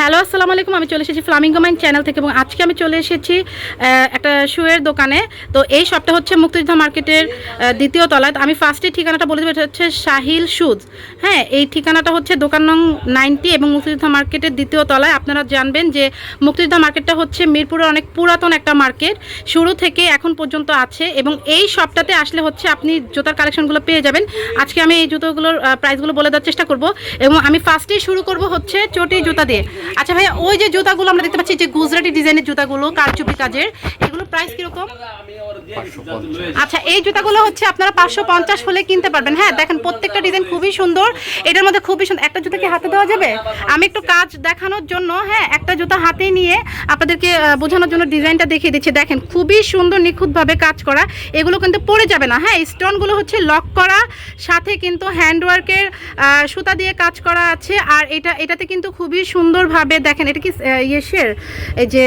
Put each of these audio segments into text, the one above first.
Hello, আসসালামু আলাইকুম। আমি চলে এসেছি ফ্লামিঙ্গো মাইন চ্যানেল থেকে এবং আজকে আমি চলে এসেছি একটা শুয়ের দোকানে। তো এই শপটা হচ্ছে মুক্তিযোদ্ধা মার্কেটের দ্বিতীয় তলায়। আমি ফার্স্টে ঠিকানাটা বলে দেবো, এটা হচ্ছে সাহিল শুজ হ্যাঁ এই ঠিকানাটা হচ্ছে দোকান নং নাইনটি এবং মুক্তিযোদ্ধা মার্কেটের দ্বিতীয় তলায়। আপনারা জানবেন যে মুক্তিযোদ্ধা মার্কেটটা হচ্ছে মিরপুরের অনেক পুরাতন একটা মার্কেট শুরু থেকে এখন পর্যন্ত আছে এবং এই শপটাতে আসলে হচ্ছে আপনি জুতার কালেকশনগুলো পেয়ে যাবেন। আজকে আমি এই জুতোগুলোর প্রাইসগুলো বলে দেওয়ার চেষ্টা করব এবং আমি ফার্স্টেই শুরু করব হচ্ছে চটি জুতা দিয়ে। আচ্ছা ভাইয়া, ওই যে জুতাগুলো আমরা দেখতে পাচ্ছি, যে গুজরাটি ডিজাইনের জুতাগুলো, কারচুপি কাজের, এগুলো প্রাইস কীরকম? আচ্ছা এই জুতাগুলো হচ্ছে আপনারা পাঁচশো পঞ্চাশ হলে কিনতে পারবেন। হ্যাঁ দেখেন প্রত্যেকটা ডিজাইন খুবই সুন্দর। এটার মধ্যে খুবই সুন্দর। একটা জুতা কি হাতে দেওয়া যাবে? আমি একটু কাজ দেখানোর জন্য হ্যাঁ একটা জুতা হাতে নিয়ে আপনাদেরকে বোঝানোর জন্য ডিজাইনটা দেখিয়ে দিচ্ছি। দেখেন খুবই সুন্দর নিখুঁতভাবে কাজ করা। এগুলো কিন্তু পড়ে যাবে না। হ্যাঁ স্টোনগুলো হচ্ছে লক করা। সাথে কিন্তু হ্যান্ডওয়ার্কের সুতা দিয়ে কাজ করা আছে। আর এটা এটাতে কিন্তু খুবই সুন্দরভাবে দেখেন এটা কি ইয়েসের এই যে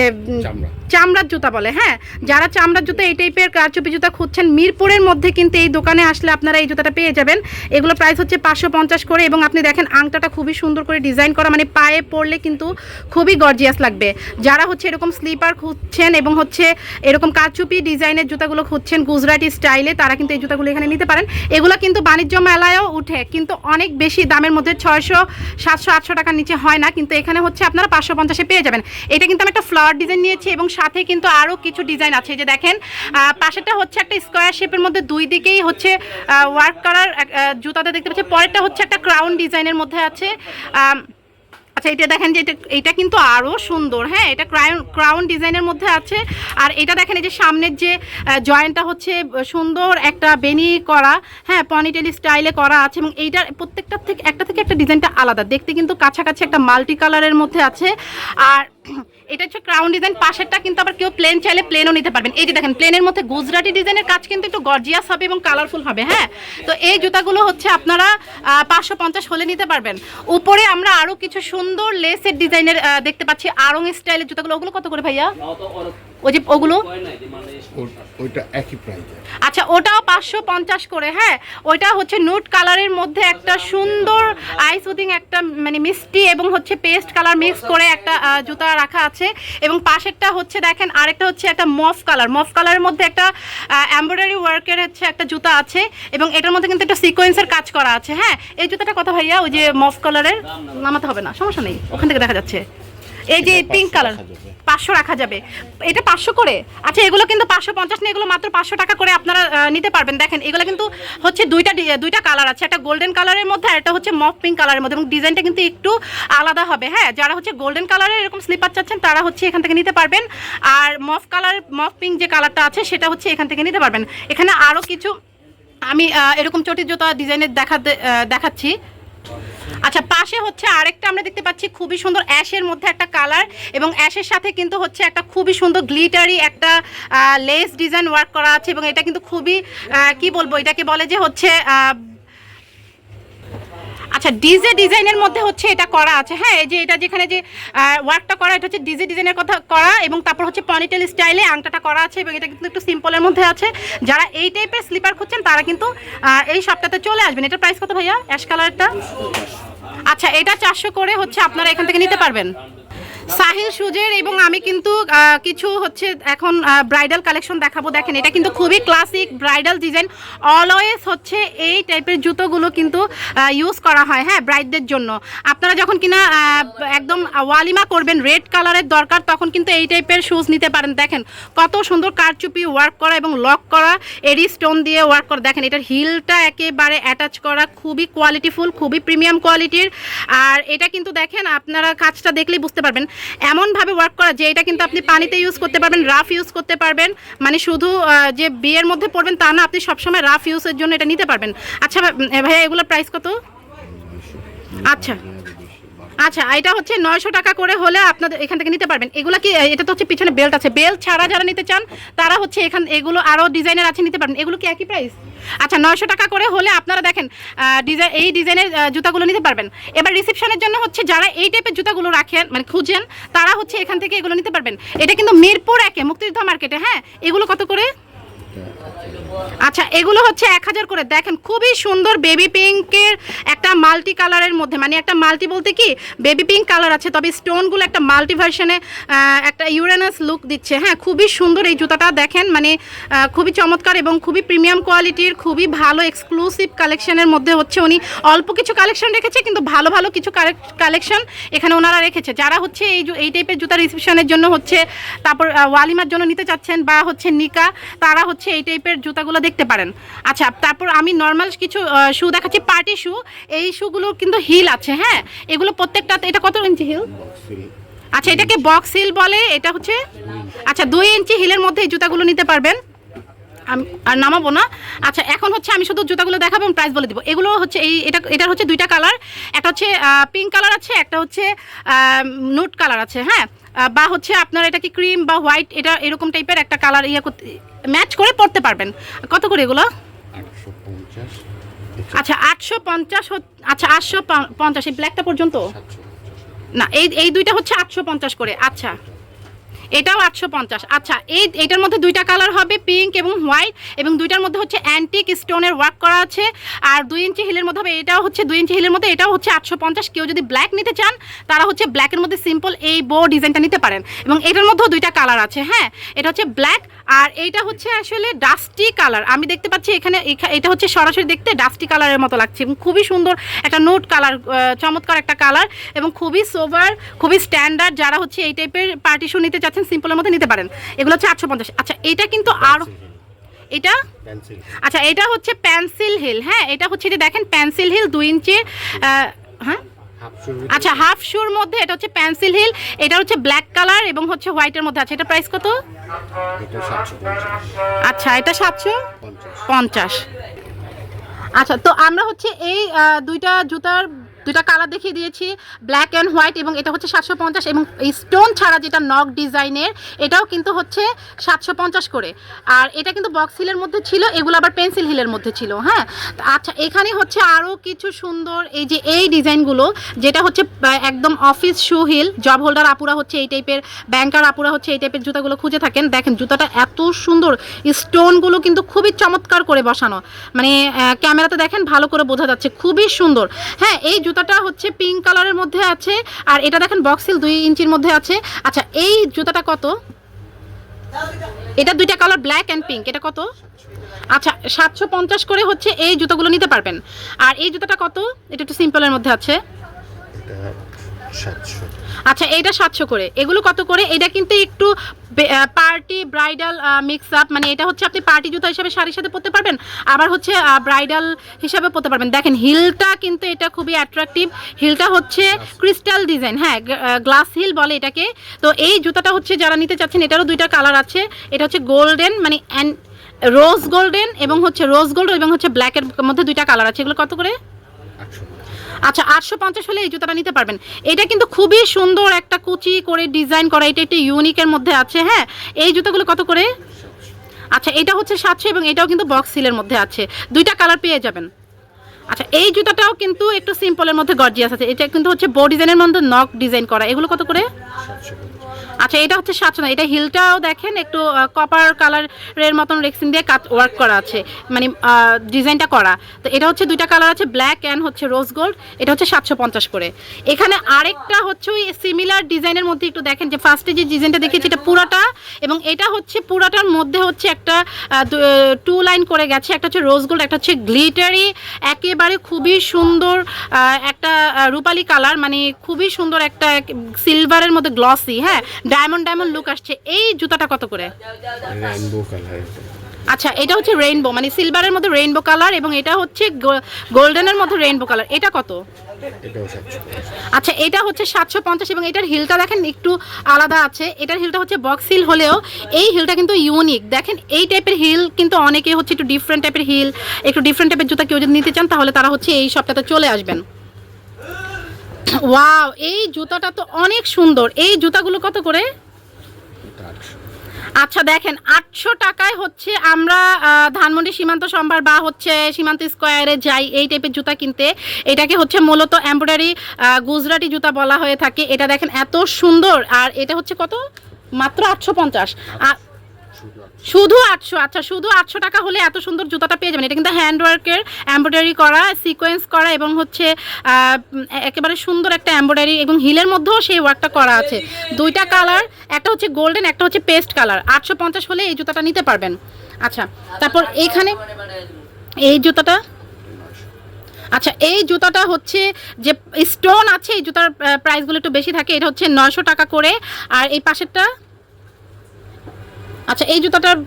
চামড়ার জুতা বলে হ্যাঁ। যারা চামড়ার জুতা এই টাইপের কারচুপি জুতা খুঁজছেন মিরপুরের মধ্যে কিন্তু এই দোকানে আসলে আপনারা এই জুতাটা পেয়ে যাবেন। এগুলো প্রাইস হচ্ছে পাঁচশো পঞ্চাশ করে এবং আপনি দেখেন আংটাটা খুবই সুন্দর করে ডিজাইন করা মানে পায়ে পরলে কিন্তু খুবই গর্জিয়াস লাগবে। যারা হচ্ছে এরকম স্লিপার খুঁজছেন এবং হচ্ছে এরকম কারচুপি ডিজাইনের জুতাগুলো খুঁজছেন গুজরাটি স্টাইলে তারা কিন্তু এই জুতাগুলো এখানে নিতে পারেন। এগুলো কিন্তু বাণিজ্য মেলায়ও উঠে, কিন্তু অনেক বেশি দামের মধ্যে ছয়শো, সাতশো, আটশো টাকার নিচে হয় না, কিন্তু এখানে হচ্ছে আপনারা পাঁচশো পঞ্চাশে পেয়ে যাবেন। এটা কিন্তু আমি একটা ফ্লাওয়ার ডিজাইন নিয়েছি এবং সাথে কিন্তু আরও কিছু ডিজাইন আছে। যে দেখেন আহ, পাশেরটা হচ্ছে একটা স্কোয়ার শেপের মধ্যে দুই দিকেই হচ্ছে ওয়ার্ক করার জুতাতে দেখতে পাচ্ছি। পরেরটা হচ্ছে একটা ক্রাউন ডিজাইনের মধ্যে আছে। আচ্ছা এটা দেখেন যে এটা এটা কিন্তু আরও সুন্দর হ্যাঁ? এটা ক্রাউন ক্রাউন ডিজাইনের মধ্যে আছে। আর এটা দেখেন এই যে সামনের যে জয়েন্টটা হচ্ছে সুন্দর একটা বেনি করা হ্যাঁ পনিটেল স্টাইলে করা আছে এবং এইটার প্রত্যেকটা থেকে একটা থেকে একটা ডিজাইনটা আলাদা। দেখতে কিন্তু কাছাকাছি একটা মাল্টি কালারের মধ্যে আছে। আর এটা হচ্ছে ক্রাউন ডিজাইন পাশেরটা কিন্তু আবার কেউ প্লেন চাইলে প্লেনও নিতে পারবেন। এই যে দেখেন প্লেনের মধ্যে গুজরাটি ডিজাইনের কাজ কিন্তু একটু গর্জিয়াস হবে এবং কালারফুল হবে হ্যাঁ? তো এই জুতাগুলো হচ্ছে আপনারা পাঁচশো পঞ্চাশ হলে নিতে পারবেন। উপরে আমরা আরও কিছু সুন্দর লেসের ডিজাইনের দেখতে পাচ্ছি আরং স্টাইলের জুতাগুলো। ওগুলো কত করে ভাইয়া? ওই যে ওগুলো? ওইটা একই প্রাইসে আচ্ছা ওটাও পাঁচশো পঞ্চাশ করে হ্যাঁ। ওইটা হচ্ছে নুট কালারের মধ্যে একটা সুন্দর আইস উদিং একটা মানে মিষ্টি এবং হচ্ছে পেস্ট কালার মিক্স করে একটা জুতা রাখা আছে। এবং পাশেরটা হচ্ছে দেখেন আরেকটা হচ্ছে একটা মফ কালার মফ কালারের মধ্যে একটা এমব্রয়ডারি ওয়ার্কের হচ্ছে একটা জুতা আছে এবং এটার মধ্যে কিন্তু একটা সিকোয়েন্সের কাজ করা আছে হ্যাঁ। এই জুতাটা কথা ভাইয়া? ওই যে মফ কালারের নামাতে হবে না সমস্যা নেই। ওখান থেকে দেখা যাচ্ছে। এই যে পিঙ্ক কালার পাঁচশো রাখা যাবে। এটা পাঁচশো করে? আচ্ছা এগুলো কিন্তু পাঁচশো পঞ্চাশ এগুলো মাত্র পাঁচশো টাকা করে আপনারা নিতে পারবেন। দেখেন এগুলো কিন্তু হচ্ছে দুইটা দুইটা কালার আছে। একটা গোল্ডেন কালারের মধ্যে আর একটা হচ্ছে মফ পিঙ্ক কালারের মধ্যে। এবং ডিজাইনটা কিন্তু একটু আলাদা হবে। হ্যাঁ যারা হচ্ছে গোল্ডেন কালারের এরকম স্লিপার চাচ্ছেন তারা হচ্ছে এখান থেকে নিতে পারবেন। আর মফ কালার মফ পিঙ্ক যে কালারটা আছে সেটা হচ্ছে এখান থেকে নিতে পারবেন। এখানে আরও কিছু আমি এরকম চটির জুতা ডিজাইনের দেখাতে আহ, দেখাচ্ছি। আচ্ছা পাশে হচ্ছে আরেকটা আমরা দেখতে পাচ্ছি খুবই সুন্দর অ্যাশের মধ্যে একটা কালার এবং অ্যাশের সাথে কিন্তু হচ্ছে একটা খুবই সুন্দর গ্লিটারি একটা লেস ডিজাইন ওয়ার্ক করা আছে এবং এটা কিন্তু খুবই কি বলব, এটাকে বলে যে হচ্ছে আচ্ছা ডিজে ডিজাইনের মধ্যে হচ্ছে এটা করা আছে। হ্যাঁ এই যে এটা যেখানে যে ওয়ার্কটা করা, এটা হচ্ছে ডিজে ডিজাইনের কথা করা এবং তারপর হচ্ছে পনিটেল স্টাইলে আংটাটা করা আছে এবং এটা কিন্তু একটু সিম্পলের মধ্যে আছে। যারা এই টাইপের স্লিপার খুঁজছেন, তারা কিন্তু এই সপ্তাহতে চলে আসবেন। এটার প্রাইস কত ভাইয়া? অ্যাশ কালারটা? আচ্ছা এটা চারশো করে হচ্ছে আপনারা এখান থেকে নিতে পারবেন? সাহিল সুজের এবং আমি কিন্তু কিছু হচ্ছে এখন ব্রাইডাল কালেকশন দেখাবো। দেখেন, এটা কিন্তু খুবই ক্লাসিক ব্রাইডাল ডিজাইন অলওয়েজ হচ্ছে এই টাইপের জুতোগুলো কিন্তু ইউজ করা হয় হ্যাঁ ব্রাইডদের জন্য। আপনারা যখন কিনা একদম ওয়ালিমা করবেন রেড কালারের দরকার, তখন কিন্তু এই টাইপের শুজ নিতে পারেন। দেখেন, কত সুন্দর কারচুপি ওয়ার্ক করা এবং লক করা এডি স্টোন দিয়ে ওয়ার্ক করা। দেখেন, এটার হিলটা একেবারে অ্যাটাচ করা, খুবই কোয়ালিটিফুল খুবই প্রিমিয়াম কোয়ালিটির আর এটা কিন্তু দেখেন, আপনারা কাজটা দেখলেই বুঝতে পারবেন এমনভাবে ওয়ার্ক করা যে এটা কিন্তু আপনি পানিতে ইউজ করতে পারবেন রাফ ইউজ করতে পারবেন। মানে শুধু যে বিয়ের মধ্যে পড়বেন তা না, আপনি সবসময় রাফ ইউজের জন্য এটা নিতে পারবেন। আচ্ছা ভাইয়া, এগুলোর প্রাইস কত? আচ্ছা। আচ্ছা এটা হচ্ছে নয়শো টাকা করে হলে আপনাদের এখান থেকে নিতে পারবেন। এগুলো কি এটা তো হচ্ছে পিছনে বেল্ট আছে। বেল্ট ছাড়া যারা নিতে চান, তারা হচ্ছে এখান, এগুলো আরও ডিজাইনের আছে, নিতে পারবেন। এগুলো কি একই প্রাইস আচ্ছা নয়শো টাকা করে হলে আপনারা দেখেন ডিজাইন এই ডিজাইনের জুতাগুলো নিতে পারবেন। এবার রিসেপশনের জন্য হচ্ছে যারা এই টাইপের জুতাগুলো রাখেন মানে খুঁজেন, তারা হচ্ছে এখান থেকে এগুলো নিতে পারবেন। এটা কিন্তু মিরপুর একে, মুক্তিযোদ্ধা মার্কেটে হ্যাঁ? এগুলো কত করে? আচ্ছা এগুলো হচ্ছে এক হাজার করে। দেখেন, খুবই সুন্দর বেবি পিঙ্কের একটা মাল্টি কালারের মধ্যে মানে একটা মাল্টি বলতে কি বেবি পিঙ্ক কালার আছে, তবে স্টোনগুলো একটা মাল্টি ভার্সনে একটা ইউরেনাস লুক দিচ্ছে। হ্যাঁ খুবই সুন্দর এই জুতাটা দেখেন মানে খুবই চমৎকার এবং খুবই প্রিমিয়াম কোয়ালিটির খুবই ভালো এক্সক্লুসিভ কালেকশনের মধ্যে হচ্ছে উনি। অল্প কিছু কালেকশন রেখেছে, কিন্তু ভালো ভালো কিছু কালেকশন এখানে ওনারা রেখেছে। যারা হচ্ছে এই এই টাইপের জুতা রিসেপশনের জন্য হচ্ছে, তারপর ওয়ালিমার জন্য নিতে চাচ্ছেন বা হচ্ছে নিকা, তারা হচ্ছে এই টাইপের জুতাগুলো দেখতে পারেন। আচ্ছা তারপর আমি নর্মাল কিছু শু দেখাচ্ছি পার্টি শু এই শুগুলো কিন্তু হিল আছে হ্যাঁ? এগুলো প্রত্যেকটাতে এটা কত ইঞ্চি হিল? আচ্ছা এটাকে বক্স হিল বলে, এটা হচ্ছে? আচ্ছা দুই ইঞ্চি হিলের মধ্যে এই জুতাগুলো নিতে পারবেন। আমি আর নামাবো না। আচ্ছা এখন হচ্ছে আমি শুধু জুতাগুলো দেখাবো প্রাইস বলে দিব। এগুলো হচ্ছে এই, এটা, এটার হচ্ছে দুইটা কালার একটা হচ্ছে পিঙ্ক কালার আছে, একটা হচ্ছে নোট কালার আছে হ্যাঁ? বা হচ্ছে আপনার এটা কি ক্রিম বা হোয়াইট এটা এরকম টাইপের একটা কালার ইয়ে করতে ম্যাচ করে পড়তে পারবেন। কত করে এগুলো? আচ্ছা আটশো পঞ্চাশ আচ্ছা আটশো পঞ্চাশ এই ব্ল্যাকটা পর্যন্ত? না এই এই দুইটা হচ্ছে আটশো পঞ্চাশ করে আচ্ছা। এটাও আটশো পঞ্চাশ। আচ্ছা এই এটার মধ্যে দুইটা কালার হবে পিঙ্ক এবং হোয়াইট এবং দুইটার মধ্যে হচ্ছে অ্যান্টিক স্টোনের ওয়ার্ক করা আছে। আর দুই ইঞ্চি হিলের মধ্যে হবে, এটাও হচ্ছে দুই ইঞ্চি হিলের মধ্যে, এটাও হচ্ছে আটশো পঞ্চাশ। কেউ যদি ব্ল্যাক নিতে চান, তারা হচ্ছে ব্ল্যাকের মধ্যে সিম্পল এই বো ডিজাইনটা নিতে পারেন। এবং এটার মধ্যেও দুইটা কালার আছে হ্যাঁ? এটা হচ্ছে ব্ল্যাক আর এইটা হচ্ছে আসলে ডাস্টি কালার আমি দেখতে পাচ্ছি এখানে, এখা- এটা হচ্ছে সরাসরি দেখতে ডাস্টি কালারের মতো লাগছে। এবং খুবই সুন্দর একটা নোট কালার চমৎকার একটা কালার এবং খুবই সোভার খুবই স্ট্যান্ডার্ড যারা হচ্ছে এই টাইপের পার্টিশন নিতে চাচ্ছেন সিম্পলের মধ্যে নিতে পারেন। এগুলো হচ্ছে আটশো পঞ্চাশ। আচ্ছা এটা কিন্তু আরও এটা? আচ্ছা এটা হচ্ছে পেন্সিল হিল হ্যাঁ? এটা হচ্ছে যে দেখেন পেন্সিল হিল দুই ইঞ্চি হ্যাঁ? আচ্ছা হাফ শুর মধ্যে এটা হচ্ছে পেন্সিল হিল এটা হচ্ছে ব্ল্যাক কালার এবং হচ্ছে হোয়াইটের মধ্যে আছে। এটা প্রাইস কত? আচ্ছা এটা সাতশো? পঞ্চাশ। আচ্ছা তো আমরা হচ্ছে এই দুইটা জুতার দুইটা কালার দেখিয়ে দিয়েছি ব্ল্যাক অ্যান্ড হোয়াইট এবং এটা হচ্ছে সাতশো পঞ্চাশ এবং স্টোন ছাড়া যেটা নক ডিজাইনের এটাও কিন্তু হচ্ছে সাতশো পঞ্চাশ করে। আর এটা কিন্তু বক্স হিলের মধ্যে ছিল, এগুলো আবার পেন্সিল হিলের মধ্যে ছিল হ্যাঁ? আচ্ছা এখানে হচ্ছে আরও কিছু সুন্দর এই যে এই ডিজাইনগুলো যেটা হচ্ছে একদম office shoe heel job holder আপুরা হচ্ছে এই টাইপের ব্যাংকার আপুরা হচ্ছে এই টাইপের জুতাগুলো খুঁজে থাকেন। দেখেন, জুতাটা এত সুন্দর স্টোনগুলো কিন্তু খুবই চমৎকার করে বসানো। মানে ক্যামেরাতে দেখেন, ভালো করে বোঝা যাচ্ছে, খুবই সুন্দর। হ্যাঁ এই জুতাটা হচ্ছে পিঙ্ক কালারের মধ্যে আছে, আর এটা দেখেন বক্সিল দুই ইঞ্চির মধ্যে আছে। আচ্ছা এই জুতাটা কত? এটা দুইটা কালার ব্ল্যাক অ্যান্ড পিঙ্ক এটা কত? আচ্ছা সাতশো পঞ্চাশ করে হচ্ছে এই জুতোগুলো নিতে পারবেন। আর এই জুতাটা কত? এটা একটু সিম্পলের মধ্যে আছে। সাতশো। আচ্ছা এইটা সাতশো করে। এগুলো কত করে? এটা কিন্তু একটু পার্টি ব্রাইডাল মিক্স আপ মানে এটা হচ্ছে আপনি পার্টি জুতা হিসাবে শাড়ির সাথে পরতে পারবেন আবার হচ্ছে ব্রাইডাল হিসাবে পরতে পারবেন। দেখেন হিলটা কিন্তু এটা খুবই অ্যাট্রাকটিভ হিলটা হচ্ছে ক্রিস্টাল ডিজাইন হ্যাঁ গ্লাস হিল বলে এটাকে। তো এই জুতাটা হচ্ছে যারা নিতে চাচ্ছেন এটারও দুইটা কালার আছে। এটা হচ্ছে গোল্ডেন মানে অ্যান্ড রোজ গোল্ডেন এবং হচ্ছে রোজ গোল্ড এবং হচ্ছে ব্ল্যাকের মধ্যে দুইটা কালার আছে। এগুলো কত করে? আটশো। আচ্ছা আটশো পঞ্চাশ হলে এই জুতাটা নিতে পারবেন। এটা কিন্তু খুবই সুন্দর একটা কুচি করে ডিজাইন করা, এটা একটু ইউনিকের মধ্যে আছে হ্যাঁ? এই জুতাগুলো কত করে? আচ্ছা এটা হচ্ছে সাতশো এবং এটাও কিন্তু বক্স সিলের মধ্যে আছে। দুইটা কালার পেয়ে যাবেন। আচ্ছা এই জুতাটাও কিন্তু একটু সিম্পলের মধ্যে গর্জিয়াস আছে। এটা কিন্তু হচ্ছে বো ডিজাইনের মধ্যে নক ডিজাইন করা। এগুলো কত করে? আচ্ছা এটা হচ্ছে সাতশো এটা হিলটাও দেখেন, একটু কপার কালারের মতন রেক্সিন দিয়ে কাট ওয়ার্ক করা আছে। মানে ডিজাইনটা করা। তো এটা হচ্ছে দুইটা কালার আছে ব্ল্যাক অ্যান্ড হচ্ছে রোজ গোল্ড এটা হচ্ছে সাতশো পঞ্চাশ করে। এখানে আরেকটা হচ্ছে ওই সিমিলার ডিজাইনের মধ্যে একটু দেখেন, যে ফার্স্টে যে ডিজাইনটা দেখেছি এটা পুরাটা, এবং এটা হচ্ছে, পুরাটার মধ্যে হচ্ছে একটা টু লাইন করে গেছে, একটা হচ্ছে রোজ গোল্ড একটা হচ্ছে গ্লিটারি একেবারে খুবই সুন্দর একটা রূপালি কালার মানে খুবই সুন্দর একটা সিলভারের মধ্যে গ্লসি হ্যাঁ? ডায়মন্ড ডায়মন্ড লুক আসছে। এই জুতাটা কত করে? রেইনবো কালার আচ্ছা এটা হচ্ছে রেইনবো মানে সিলভারের মধ্যে রেইনবো কালার এবং এটা হচ্ছে গোল্ডেনের মধ্যে রেইনবো কালার এটা কত? আচ্ছা এটা হচ্ছে সাতশো পঞ্চাশ এবং এটার হিলটা দেখেন একটু আলাদা আছে। এটার হিলটা হচ্ছে বক্স হিল হলেও এই হিলটা কিন্তু ইউনিক দেখেন এই টাইপের হিল কিন্তু অনেকে হচ্ছে একটু ডিফারেন্ট টাইপের হিল একটু ডিফারেন্ট টাইপের জুতা কেউ যদি নিতে চান তাহলে তারা হচ্ছে এই সপ্তাহে চলে আসবেন। ওয়াও, এই জুতাটা তো অনেক সুন্দর। এই জুতাগুলো কত করে? আচ্ছা দেখেন, আটশো টাকায় হচ্ছে আমরা ধানমন্ডি সীমান্ত সম্ভার বা হচ্ছে সীমান্ত স্কোয়ারে যাই এই টাইপের জুতা কিনতে, এটাকে হচ্ছে মূলত এমব্রয়ডারি গুজরাটি জুতা বলা হয়ে থাকে। এটা দেখেন এত সুন্দর, আর এটা হচ্ছে কত? মাত্র আটশো পঞ্চাশ। শুধু আটশো আচ্ছা শুধু আটশো টাকা হলে এত সুন্দর জুতাটা পেয়ে যাবেন। এটা কিন্তু হ্যান্ডওয়ার্কের এম্ব্রয়ডারি করা সিকোয়েন্স করা এবং হচ্ছে একেবারে সুন্দর একটা এম্ব্রয়ডারি এবং হিলের মধ্যেও সেই ওয়ার্কটা করা আছে। দুইটা কালার একটা হচ্ছে গোল্ডেন একটা হচ্ছে পেস্ট কালার আটশো পঞ্চাশ হলে এই জুতাটা নিতে পারবেন। আচ্ছা তারপর এইখানে এই জুতাটা আচ্ছা এই জুতাটা হচ্ছে যে স্টোন আছে, এই জুতার প্রাইসগুলো একটু বেশি থাকে, এটা হচ্ছে নয়শো টাকা করে। আর এই পাশেরটা আচ্ছা এই জুতাটার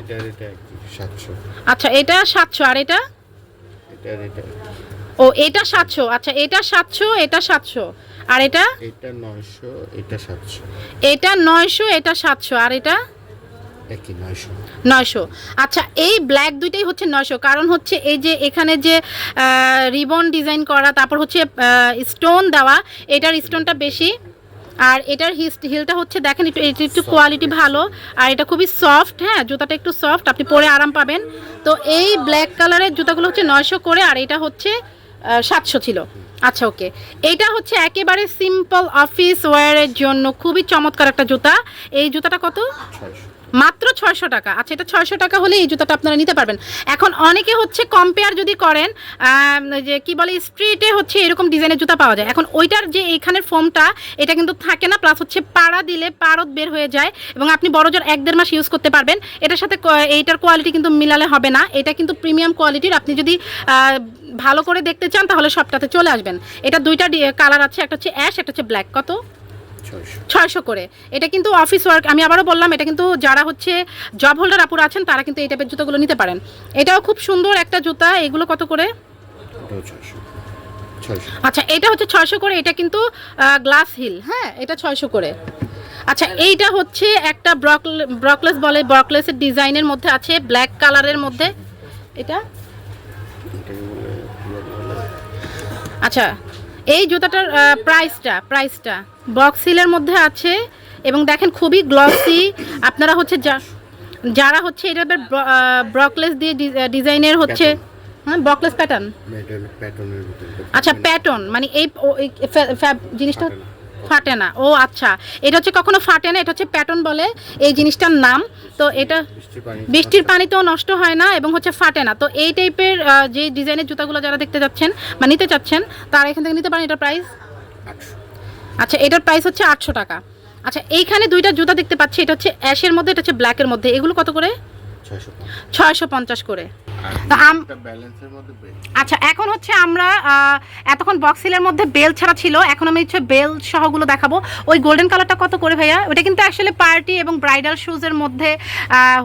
এটা এটা সাতশো। আচ্ছা এটা সাতশো আর এটা? এটা এটা ও এটা সাতশো আচ্ছা এটা সাতশো এটা সাতশো আর এটা? এটা নয়শো এটা সাতশো। এটা নয়শো এটা সাতশো আর এটা? একই নয়শো। নয়শো। আচ্ছা এই ব্ল্যাক দুইটাই হচ্ছে নয়শো কারণ হচ্ছে এই যে এখানে যে রিবন ডিজাইন করা তারপর হচ্ছে স্টোন দেওয়া এটার স্টোনটা বেশি। আর এটার হিলটা হচ্ছে দেখেন, একটু এটা একটু কোয়ালিটি ভালো। আর এটা খুবই সফট হ্যাঁ জুতাটা একটু সফট আপনি পরে আরাম পাবেন। তো এই ব্ল্যাক কালারের জুতাগুলো হচ্ছে নয়শো করে, আর এটা হচ্ছে সাতশো ছিল। আচ্ছা ওকে এটা হচ্ছে একেবারে সিম্পল অফিস ওয়্যারের জন্য খুবই চমৎকার একটা জুতা। এই জুতাটা কত? মাত্র ছয়শো টাকা। আচ্ছা এটা ছয়শো টাকা হলে এই জুতাটা আপনারা নিতে পারবেন। এখন অনেকে হচ্ছে কম্পেয়ার যদি করেন যে কি বলে স্ট্রিটে হচ্ছে এরকম ডিজাইনের জুতা পাওয়া যায়। এখন ওইটার যে এইখানের ফোমটা এটা কিন্তু থাকে না প্লাস হচ্ছে পাড়া দিলে পারদ বের হয়ে যায় এবং আপনি বড় জোর এক দেড় মাস ইউজ করতে পারবেন। এটার সাথে এইটার কোয়ালিটি কিন্তু মিলালে হবে না। এটা কিন্তু প্রিমিয়াম কোয়ালিটির আপনি যদি ভালো করে দেখতে চান, তাহলে সবটাতে চলে আসবেন। এটা দুইটা কালার আছে, একটা হচ্ছে অ্যাশ একটা হচ্ছে ব্ল্যাক কত? ছয়শো। করে। এটা কিন্তু অফিস ওয়ার্ক আমি আবারও বললাম এটা কিন্তু যারা হচ্ছে জব হোল্ডার আপুরা আছেন তারা কিন্তু এই টাইপের জুতোগুলো নিতে পারেন। এটাও খুব সুন্দর একটা জুতা এগুলো কত করে? আচ্ছা এটা হচ্ছে ছয়শো করে এটা কিন্তু গ্লাস হিল হ্যাঁ এটা ছয়শো করে। আচ্ছা এইটা হচ্ছে একটা ব্রক ব্রকলেস বলে ব্রকলেসের ডিজাইনের মধ্যে আছে ব্ল্যাক কালারের মধ্যে। এটা? বলে। আচ্ছা এই জুতাটার প্রাইসটা প্রাইসটা বক্স হিলের মধ্যে আছে এবং দেখেন খুবই গ্লসি আপনারা হচ্ছে যা- যারা হচ্ছে এটা ব্রকলেস দিয়ে ডিজাইনের হচ্ছে হ্যাঁ ব্রকলেস প্যাটার্ন আচ্ছা প্যাটার্ন মানে এই জিনিসটা ফাটে না। ও আচ্ছা এটা হচ্ছে কখনো ফাটে না এটা হচ্ছে প্যাটার্ন বলে এই জিনিসটার নাম। তো এটা বৃষ্টির পানি বৃষ্টির পানিতেও নষ্ট হয় না এবং হচ্ছে ফাটে না। তো এই টাইপের যে ডিজাইনের জুতাগুলো যারা দেখতে যাচ্ছেন বা নিতে চাচ্ছেন তারা এখান থেকে নিতে পারেন। এটার প্রাইস আচ্ছা এটার প্রাইস হচ্ছে আটশো টাকা। আচ্ছা এইখানে দুইটা জুতা দেখতে পাচ্ছি। এটা হচ্ছে অ্যাশের মধ্যে এটা হচ্ছে ব্ল্যাকের মধ্যে। এগুলো কত করে? ছয়শো পঞ্চাশ। করে। আচ্ছা এখন হচ্ছে আমরা এতক্ষণ বক্সিলের মধ্যে বেল ছাড়া ছিল এখন আমি হচ্ছে বেল সহগুলো দেখাবো। ওই গোল্ডেন কালারটা কত করে ভাইয়া? ওটা কিন্তু আসলে পার্টি এবং ব্রাইডাল শুজের মধ্যে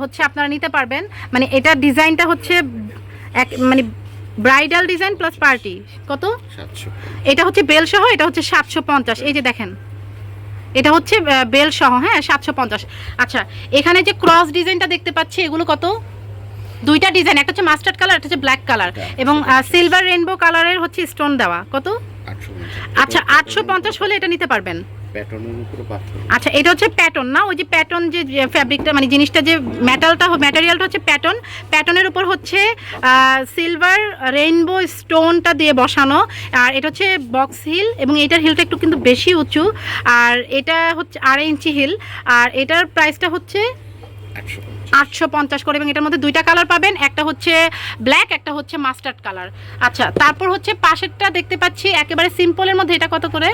হচ্ছে আপনারা নিতে পারবেন। মানে এটা ডিজাইনটা হচ্ছে এক মানে ব্রাইডাল ডিজাইন প্লাস পার্টি কত? এটা হচ্ছে বেল সহ এটা হচ্ছে সাতশো পঞ্চাশ। এই যে দেখেন। এটা হচ্ছে বেল সহ হ্যাঁ সাতশো পঞ্চাশ। আচ্ছা এখানে যে ক্রস ডিজাইনটা দেখতে পাচ্ছি, এগুলো কত? দুইটা ডিজাইন একটা হচ্ছে মাস্টার্ড কালার একটা হচ্ছে ব্ল্যাক কালার এবং সিলভার রেনবো কালারের হচ্ছে স্টোন দেওয়া। কত? আচ্ছা আটশো পঞ্চাশ হলে এটা নিতে পারবেন। আচ্ছা এটা হচ্ছে প্যাটার্ন না? ওই যে প্যাটার্ন যে ফ্যাব্রিকটা মানে জিনিসটা যে মেটালটা ম্যাটেরিয়ালটা হচ্ছে প্যাটার্ন প্যাটার্নের উপর হচ্ছে সিলভার রেইনবো স্টোনটা দিয়ে বসানো। আর এটা হচ্ছে বক্স হিল এবং এটার হিলটা একটু কিন্তু বেশি উঁচু। আর এটা হচ্ছে আড়াই ইঞ্চি হিল আর এটার প্রাইসটা হচ্ছে আটশো পঞ্চাশ করে এবং এটার মধ্যে দুইটা কালার পাবেন, একটা হচ্ছে ব্ল্যাক একটা হচ্ছে মাস্টার্ড কালার আচ্ছা তারপর হচ্ছে পাশেরটা দেখতে পাচ্ছি, একেবারে সিম্পলের মধ্যে এটা কত করে?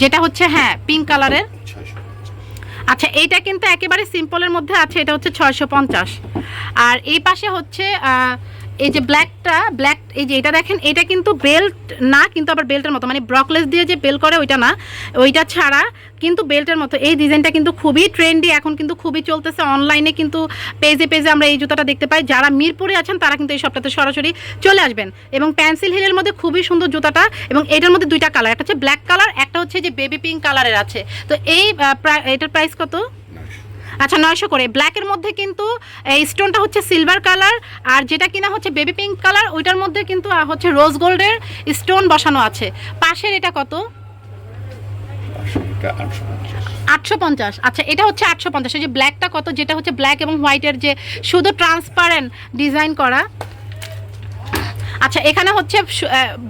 যেটা হচ্ছে হ্যাঁ পিঙ্ক কালারের আচ্ছা এইটা কিন্তু একেবারে সিম্পলের মধ্যে আছে, এটা হচ্ছে ছয়শো পঞ্চাশ। আর এই পাশে হচ্ছে এই যে ব্ল্যাকটা ব্ল্যাক এই যে এটা দেখেন, এটা কিন্তু বেল্ট না, কিন্তু আবার বেল্টের মতো। মানে ব্রকলেস দিয়ে যে বেল করে, ওইটা না। ওইটা ছাড়া কিন্তু বেল্টের মতো। এই ডিজাইনটা কিন্তু খুবই ট্রেন্ডি এখন কিন্তু খুবই চলতেছে অনলাইনে কিন্তু পেজে পেজে আমরা এই জুতাটা দেখতে পাই। যারা মিরপুরে আছেন, তারা কিন্তু এই সপ্তাহে সরাসরি চলে আসবেন। এবং পেন্সিল হিলের মধ্যে খুবই সুন্দর জুতাটা, এবং এটার মধ্যে দুইটা কালার একটা হচ্ছে ব্ল্যাক কালার একটা হচ্ছে যে বেবি পিঙ্ক কালারের আছে। তো এই এটার প্রাইস কত? আচ্ছা নয়শো করে। ব্ল্যাকের মধ্যে কিন্তু, এই স্টোনটা হচ্ছে সিলভার কালার আর যেটা কিনা হচ্ছে বেবি পিঙ্ক কালার ওইটার মধ্যে কিন্তু হচ্ছে রোজ গোল্ডের স্টোন বসানো আছে। পাশের এটা কত? আটশো পঞ্চাশ। আচ্ছা এটা হচ্ছে আটশো পঞ্চাশ। যে ব্ল্যাকটা কত? যেটা হচ্ছে ব্ল্যাক এবং হোয়াইটের যে শুধু ট্রান্সপারেন্ট ডিজাইন করা। আচ্ছা এখানে হচ্ছে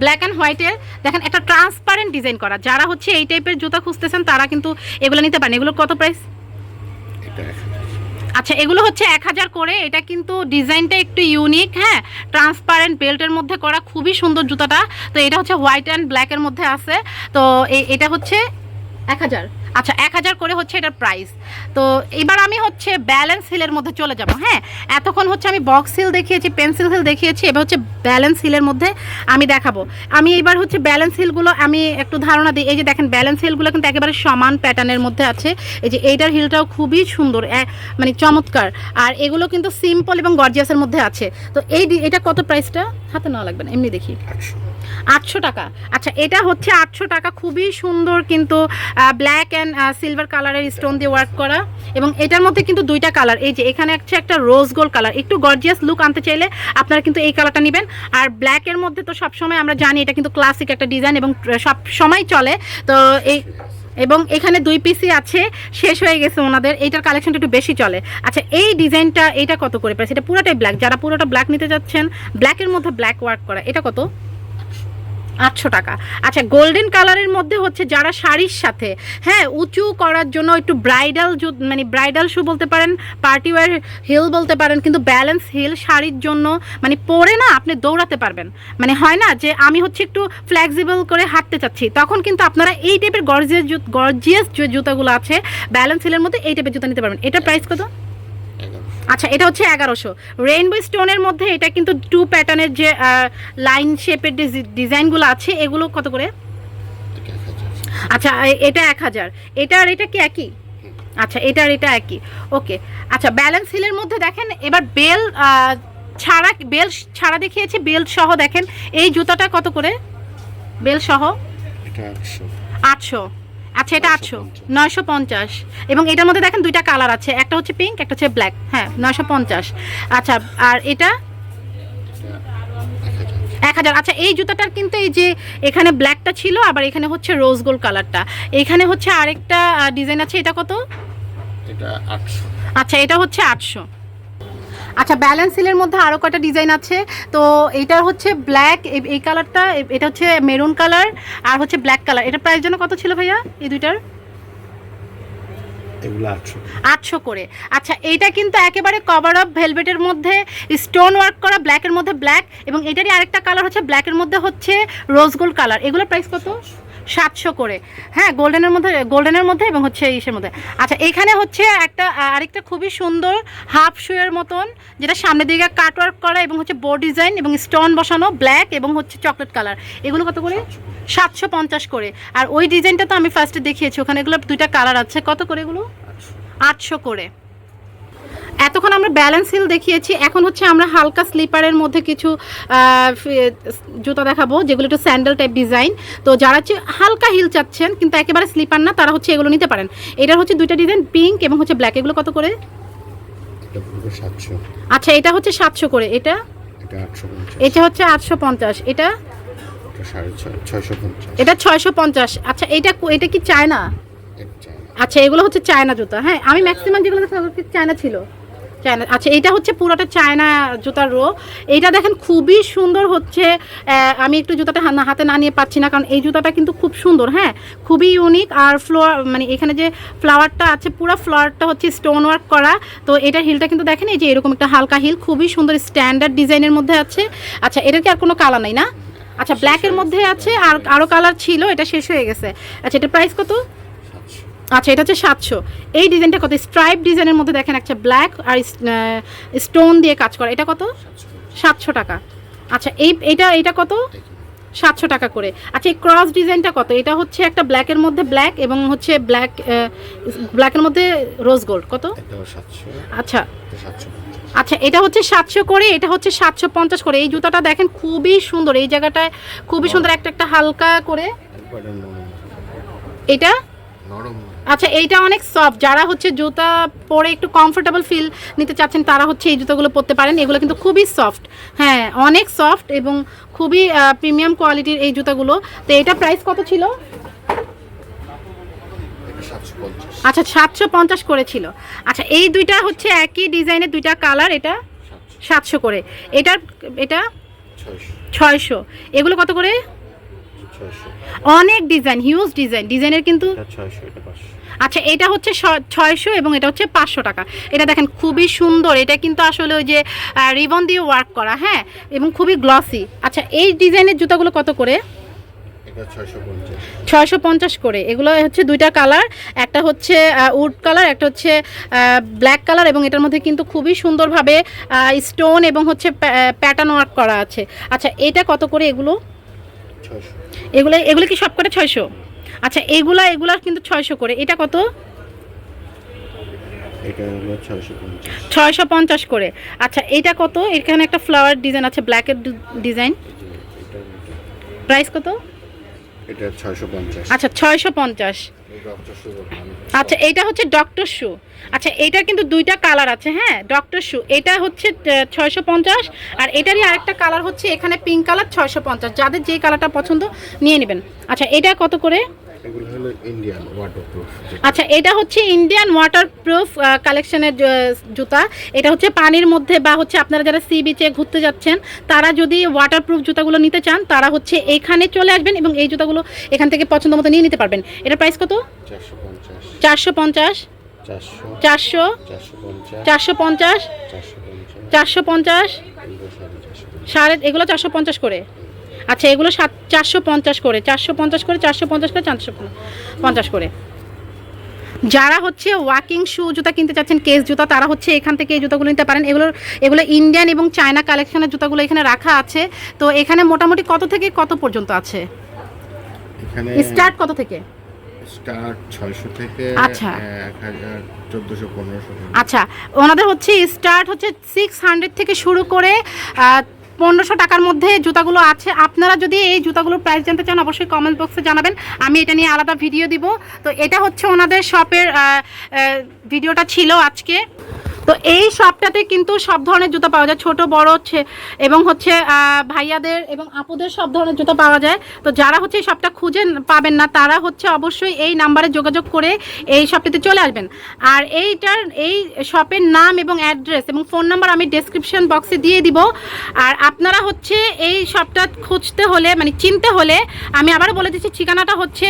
ব্ল্যাক অ্যান্ড হোয়াইটের দেখেন, একটা ট্রান্সপারেন্ট ডিজাইন করা। যারা হচ্ছে এই টাইপের জুতা খুঁজতেছেন, তারা কিন্তু এগুলো নিতে পারেন। এগুলোর কত প্রাইস আচ্ছা এগুলো হচ্ছে এক হাজার করে। এটা কিন্তু ডিজাইনটা একটু ইউনিক হ্যাঁ? ট্রান্সপারেন্ট বেল্টের মধ্যে করা খুবই সুন্দর জুতাটা। তো এটা হচ্ছে হোয়াইট অ্যান্ড ব্ল্যাকের মধ্যে আছে। তো এ- এটা হচ্ছে এক হাজার। আচ্ছা এক হাজার করে হচ্ছে এটার প্রাইস তো এবার আমি হচ্ছে ব্যালেন্স হিলের মধ্যে চলে যাব হ্যাঁ? এতক্ষণ হচ্ছে আমি বক্স হিল দেখিয়েছি পেন্সিল হিল দেখিয়েছি, এবার হচ্ছে ব্যালেন্স হিলের মধ্যে আমি দেখাবো। আমি এবার হচ্ছে ব্যালেন্স হিলগুলো আমি একটু ধারণা দিই, এই যে দেখেন ব্যালেন্স হিলগুলো কিন্তু একেবারে সমান প্যাটার্নের মধ্যে আছে। এই যে এইটার হিলটাও খুবই সুন্দর মানে চমৎকার। আর এগুলো কিন্তু সিম্পল এবং গর্জিয়াসের মধ্যে আছে। তো এই এটা কত প্রাইসটা হাতে নেওয়া লাগবে না, এমনি দেখি। আটশো টাকা। আচ্ছা এটা হচ্ছে আটশো টাকা। খুবই সুন্দর কিন্তু ব্ল্যাক অ্যান্ড সিলভার কালারের স্টোন দিয়ে ওয়ার্ক করা। এবং এটার মধ্যে কিন্তু দুইটা কালার এই যে, এখানে হচ্ছে একটা রোজ গোল্ড কালার একটু গর্জিয়াস লুক আনতে চাইলে আপনারা কিন্তু এই কালারটা নেবেন। আর ব্ল্যাকের মধ্যে তো সবসময় আমরা জানি এটা কিন্তু ক্লাসিক একটা ডিজাইন এবং সব সময় চলে। তো এই, এবং এখানে দুই পিসি আছে। শেষ হয়ে গেছে ওনাদের। এইটার কালেকশনটা একটু বেশি চলে। আচ্ছা এই ডিজাইনটা এটা কত করে? প্রাইস এটা পুরোটাই ব্ল্যাক যারা পুরোটা ব্ল্যাক নিতে যাচ্ছেন ব্ল্যাকের মধ্যে ব্ল্যাক ওয়ার্ক করা। এটা কত? আটশো টাকা। আচ্ছা গোল্ডেন কালারের মধ্যে হচ্ছে যারা শাড়ির সাথে হ্যাঁ উঁচু করার জন্য একটু ব্রাইডাল মানে ব্রাইডাল শু বলতে পারেন পার্টি ওয়ার হিল বলতে পারেন, কিন্তু ব্যালেন্স হিল শাড়ির জন্য মানে পরে না আপনি দৌড়াতে পারবেন। মানে হয় না যে আমি হচ্ছে একটু ফ্লেক্সিবল করে হাঁটতে চাচ্ছি, তখন কিন্তু আপনারা এই টাইপের গর্জিয়াস গর্জিয়াস যে জুতাগুলো আছে ব্যালেন্স হিলের মধ্যে এই টাইপের জুতা নিতে পারবেন। এটা প্রাইস কত? আচ্ছা এটা হচ্ছে এগারোশো। রেইনবো স্টোনের মধ্যে এটা কিন্তু টু প্যাটার্নের যে লাইন শেপের ডিজাইনগুলো আছে এগুলো কত করে? আচ্ছা এটা এক হাজার। এটা আর এটা কি একই? আচ্ছা এটা আর এটা একই। ওকে। আচ্ছা ব্যালেন্স হিলের মধ্যে দেখেন এবার বেল ছাড়া বেল ছাড়া দেখিয়েছি বেল সহ দেখেন এই জুতাটা কত করে? বেল সহ? আটশো আটশো। আচ্ছা এটা আটশো। নয়শো পঞ্চাশ। এবং এটার মধ্যে দেখেন দুইটা কালার আছে। একটা হচ্ছে পিঙ্ক একটা হচ্ছে ব্ল্যাক হ্যাঁ নয়শো পঞ্চাশ। আচ্ছা আর এটা? এক হাজার। এক হাজার আচ্ছা এই জুতাটার কিন্তু এই যে এখানে ব্ল্যাকটা ছিল আবার এখানে হচ্ছে রোজ গোল্ড কালারটা এখানে হচ্ছে আরেকটা ডিজাইন আছে এটা কত? এটা আটশো। আচ্ছা এটা হচ্ছে আটশো। আচ্ছা ব্যালেন্স সিলের মধ্যে আরও কটা ডিজাইন আছে? তো এইটার হচ্ছে ব্ল্যাক এই কালারটা এটা হচ্ছে মেরুন কালার আর হচ্ছে ব্ল্যাক কালার এটা প্রাইস জন্য কত ছিল ভাইয়া এই দুইটার? এগুলো আটশো আটশো করে। আচ্ছা এইটা কিন্তু একেবারে কভার অফ ভেলভেটের মধ্যে স্টোন ওয়ার্ক করা ব্ল্যাকের মধ্যে ব্ল্যাক এবং এটারই আরেকটা কালার হচ্ছে ব্ল্যাকের মধ্যে হচ্ছে রোজ গোল্ড কালার এগুলোর প্রাইস কত? সাতশো করে। হ্যাঁ গোল্ডেনের মধ্যে গোল্ডেনের মধ্যে এবং হচ্ছে ইসের মধ্যে। আচ্ছা এখানে হচ্ছে একটা আরেকটা খুবই সুন্দর হাফ শুয়ের মতন, যেটা সামনের দিকে কাটওয়ার্ক করা এবং হচ্ছে বোর্ড ডিজাইন এবং স্টোন বসানো ব্ল্যাক এবং হচ্ছে চকলেট কালার এগুলো কত করে? সাতশো পঞ্চাশ করে। আর ওই ডিজাইনটা তো আমি ফার্স্টে দেখিয়েছি, ওখানে এগুলো দুইটা কালার আছে। কত করে এগুলো? আটশো। আটশো করে। এতক্ষণ আমরা ব্যালেন্স হিল দেখিয়েছি। এখন হচ্ছে আমরা হালকা স্লিপারের মধ্যে কিছু জুতা দেখাবো যেগুলো একটু স্যান্ডেল টাইপ ডিজাইন তো যারা হচ্ছে হালকা হিল চাচ্ছেন কিন্তু একেবারে স্লিপার না তারা হচ্ছে এগুলো নিতে পারেন। এটার হচ্ছে দুইটা ডিজাইন পিঙ্ক এবং হচ্ছে ব্ল্যাক এগুলো কত করে? আচ্ছা এটা হচ্ছে সাতশো করে। এটা? এটা হচ্ছে আটশো পঞ্চাশ। এটা? এটা ছয়শো পঞ্চাশ। আচ্ছা এটা এটা কি চায়না? আচ্ছা এগুলো হচ্ছে চায়না জুতা। হ্যাঁ আমি ম্যাক্সিমাম যেগুলো চায়না ছিল? চায়না আচ্ছা এটা হচ্ছে পুরোটা চায়না জুতার রো এইটা দেখেন খুবই সুন্দর হচ্ছে আমি একটু জুতাটা হাতে না নিয়ে পাচ্ছি না কারণ এই জুতাটা কিন্তু খুব সুন্দর হ্যাঁ? খুবই ইউনিক আর ফ্লোয়ার মানে এখানে যে ফ্লাওয়ারটা আছে পুরো ফ্লাওয়ারটা হচ্ছে স্টোন ওয়ার্ক করা। তো এটার হিলটা কিন্তু দেখেন এই যে এরকম একটা হালকা হিল খুবই সুন্দর স্ট্যান্ডার্ড ডিজাইনের মধ্যে আছে। আচ্ছা এটার কি আর কোনো কালার নাই না? আচ্ছা ব্ল্যাকের মধ্যে আছে আর আরও কালার ছিল এটা শেষ হয়ে গেছে। আচ্ছা এটা প্রাইস কত? আচ্ছা এটা হচ্ছে সাতশো। এই ডিজাইনটা কত? স্ট্রাইপ ডিজাইনের মধ্যে দেখেন একটা ব্ল্যাক আর স্টোন দিয়ে কাজ করা। এটা কত? সাতশো টাকা। আচ্ছা এই এটা এটা কত? সাতশো টাকা করে। আচ্ছা এই ক্রস ডিজাইনটা কত? এটা হচ্ছে একটা ব্ল্যাকের মধ্যে ব্ল্যাক এবং হচ্ছে ব্ল্যাক ব্ল্যাকের মধ্যে রোজ গোল্ড কত? আচ্ছা। আচ্ছা এটা হচ্ছে সাতশো করে এটা হচ্ছে সাতশো পঞ্চাশ করে। এই জুতাটা দেখেন খুবই সুন্দর। এই জায়গাটায় খুবই সুন্দর একটা একটা হালকা করে। এটা? নরম। আচ্ছা এইটা অনেক সফট যারা হচ্ছে জুতা পরে একটু কমফোর্টেবল ফিল নিতে চাচ্ছেন তারা হচ্ছে এই জুতোগুলো পরতে পারেন। এগুলো কিন্তু খুবই সফট হ্যাঁ অনেক সফট এবং খুবই প্রিমিয়াম কোয়ালিটির এই জুতাগুলো। তো এটা প্রাইস কত ছিল? এটা সাতশো পঞ্চাশ। আচ্ছা সাতশো পঞ্চাশ করেছিল। আচ্ছা এই দুইটা হচ্ছে একই ডিজাইনের দুইটা কালার এটা? সাতশো। করে। এটার এটা? ছয়শো। এগুলো কত করে? অনেক ডিজাইন হিউজ ডিজাইন। ডিজাইনের কিন্তু আচ্ছা এটা হচ্ছে ছয়শো এবং এটা হচ্ছে পাঁচশো টাকা। এটা দেখেন খুবই সুন্দর। এটা কিন্তু আসলে ওই যে রিবন দিয়ে ওয়ার্ক করা হ্যাঁ? এবং খুবই গ্লসি আচ্ছা এই ডিজাইনের জুতাগুলো কত করে? ছয়শো পঞ্চাশ। করে। এগুলো হচ্ছে দুইটা কালার। একটা হচ্ছে উড কালার একটা হচ্ছে ব্ল্যাক কালার এবং এটার মধ্যে কিন্তু খুবই সুন্দরভাবে স্টোন এবং হচ্ছে প্যাটার্ন ওয়ার্ক করা আছে। আচ্ছা এটা কত করে এগুলো? এগুলো এগুলো কি সব করে ছয়শো? আচ্ছা এগুলা এগুলা কিন্তু ছয়শো করে। এটা কত? ছয়শো পঞ্চাশ। করে। আচ্ছা এটা কত? এখানে একটা ফ্লাওয়ার ডিজাইন আছে ব্ল্যাকের ডিজাইন প্রাইস কত? এটা ছয়শো পঞ্চাশ। আচ্ছা ছয়শো পঞ্চাশ। আচ্ছা এটা হচ্ছে ডক্টর শু আচ্ছা এটা কিন্তু দুইটা কালার আছে হ্যাঁ? ডক্টর শু এটা হচ্ছে ছয়শো পঞ্চাশ আর এটারই আরেকটা কালার হচ্ছে এখানে পিঙ্ক কালার ছয়শো পঞ্চাশ। যাদের যে কালারটা পছন্দ নিয়ে নেবেন। আচ্ছা এটা কত করে? এগুলো হলো ইন্ডিয়ান ওয়াটারপ্রুফ আচ্ছা এটা হচ্ছে ইন্ডিয়ান ওয়াটারপ্রুফ কালেকশনের জুতা। এটা হচ্ছে পানির মধ্যে বা হচ্ছে আপনারা যারা সি বিচে ঘুরতে যাচ্ছেন তারা যদি ওয়াটারপ্রুফ জুতাগুলো নিতে চান তারা হচ্ছে এখানে চলে আসবেন এবং এই জুতাগুলো এখান থেকে পছন্দ মতো নিয়ে নিতে পারবেন। এটার প্রাইস কত? চারশো পঞ্চাশ। চারশো চারশো। পঞ্চাশ। চারশো পঞ্চাশ। সাড়ে এগুলো চারশো পঞ্চাশ করে? আচ্ছা এগুলো সাত চারশো পঞ্চাশ করে চারশো পঞ্চাশ করে চারশো পঞ্চাশ করে চারশো পঞ্চাশ করে। যারা হচ্ছে ওয়াকিং শু জুতা কিনতে চাচ্ছেন কেস জুতা তারা হচ্ছে এখান থেকে এই জুতাগুলো নিতে পারেন। এগুলোর এগুলো ইন্ডিয়ান এবং চায়না কালেকশনের জুতাগুলো এখানে রাখা আছে। তো এখানে মোটামুটি কত থেকে কত পর্যন্ত আছে? এখানে স্টার্ট কত থেকে? স্টার্ট ছয়শো থেকে আচ্ছা। আচ্ছা ওনাদের হচ্ছে স্টার্ট হচ্ছে সিক্স হান্ড্রেড থেকে শুরু করে পনেরোশো টাকার মধ্যে জুতাগুলো আছে। আপনারা যদি এই জুতাগুলোর প্রাইস জানতে চান, অবশ্যই কমেন্ট বক্সে জানাবেন। আমি এটা নিয়ে আলাদা ভিডিও দিব। তো এটা হচ্ছে ওনাদের শপের ভিডিওটা ছিল আজকে। তো এই শপটাতে কিন্তু সব ধরনের জুতা পাওয়া যায়, ছোট, বড় হচ্ছে এবং হচ্ছে ভাইয়াদের এবং আপুদের সব ধরনের জুতা পাওয়া যায়। তো যারা হচ্ছে এই শপটা খুঁজে পাবেন না, তারা হচ্ছে অবশ্যই এই নাম্বারে যোগাযোগ করে এই শপটিতে চলে আসবেন। আর এইটার, এই শপের নাম এবং অ্যাড্রেস এবং ফোন নাম্বার আমি ডেসক্রিপশন বক্সে দিয়ে দিব। আর আপনারা হচ্ছে এই শপটা খুঁজতে হলে মানে চিনতে হলে, আমি আবারও বলে দিচ্ছি, ঠিকানাটা হচ্ছে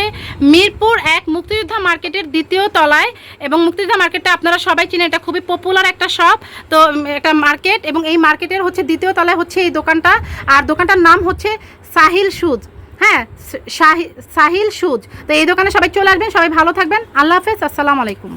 মিরপুর এক মুক্তিযোদ্ধা মার্কেটের দ্বিতীয় তলায় এবং মুক্তিযোদ্ধা মার্কেটটা আপনারা সবাই চিনেন, এটা খুবই পপুলার একটা শপ তো একটা মার্কেট এবং এই মার্কেটের হচ্ছে দ্বিতীয় তলায় হচ্ছে এই দোকানটা। আর দোকানটার নাম হচ্ছে সাহিল শুজ হ্যাঁ সাহি- সাহিল শুজ তো এই দোকানে সবাই চলে আসবেন, সবাই ভালো থাকবেন। আল্লাহ হাফেজ, আসসালামু আলাইকুম।